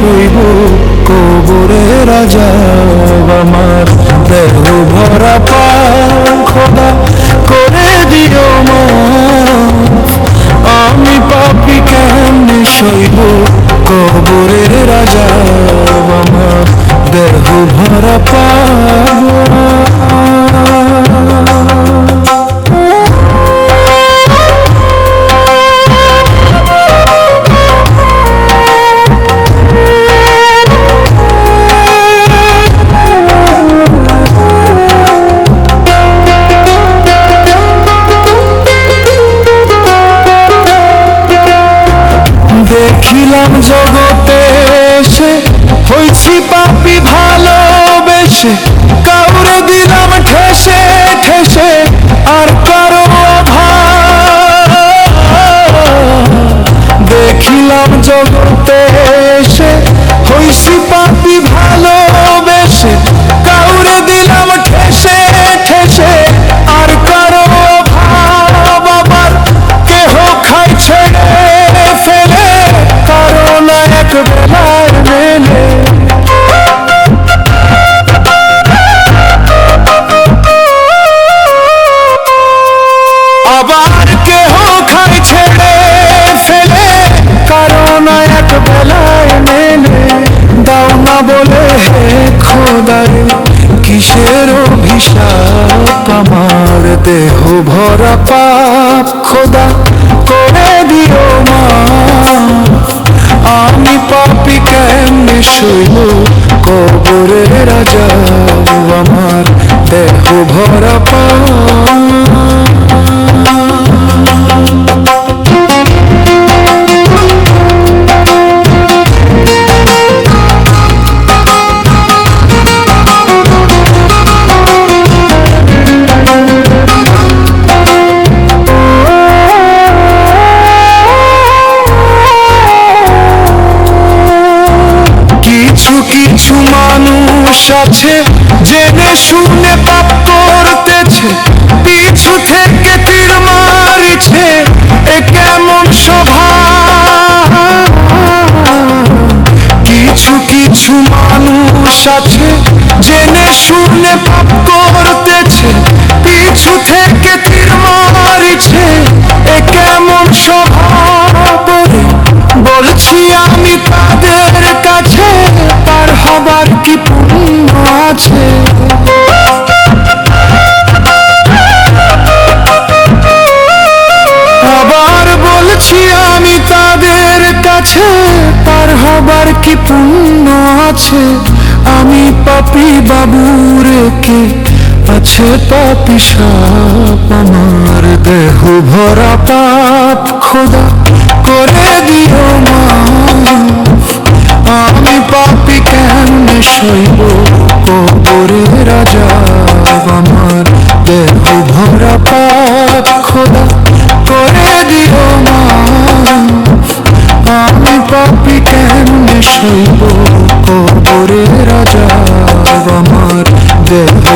শৈব কবরে রাজা আমার দেহ ভরা পাপ খোদা করে দিও মা। আমি পাপি কেমনে শৈব কবরে রাজা আমার দেহ ভরা পাপ jogou কিসের অভিশাপ, আমার দেহ ভরা পাপ, খোদা করে দিও মা। আমি পাপি কেমনে শৈব কবরে রাজা আমার দেহ ভরা পাপ। আছে, জেনে শুনে পাপ করতেছে, পিছু থেকে তীর মারিছে, এ কেমন স্বভাব কিছু কিছু মানুষ আছে, জেনে শুনে পাপ করতেছে, পিছু থেকে তীর মারিছে, এ কেমন স্বভাব বলছি আমি তাদের কাছে হবার কি পুণ্য আছে? আবার বলছি আমি তাদের কাছে পার হবার কি আছে? আমি পাপি বাবুরে কে? আছে পাপি সাপ আমার দেহ ভরা পাপ খোদা করে দিও মা। শৈব কবরে রাজা আমার দেহ ভরা পাপ খোদা করে দিও মা আমি পাপি কেমনে শৈব কবরে রাজা আমার দেহ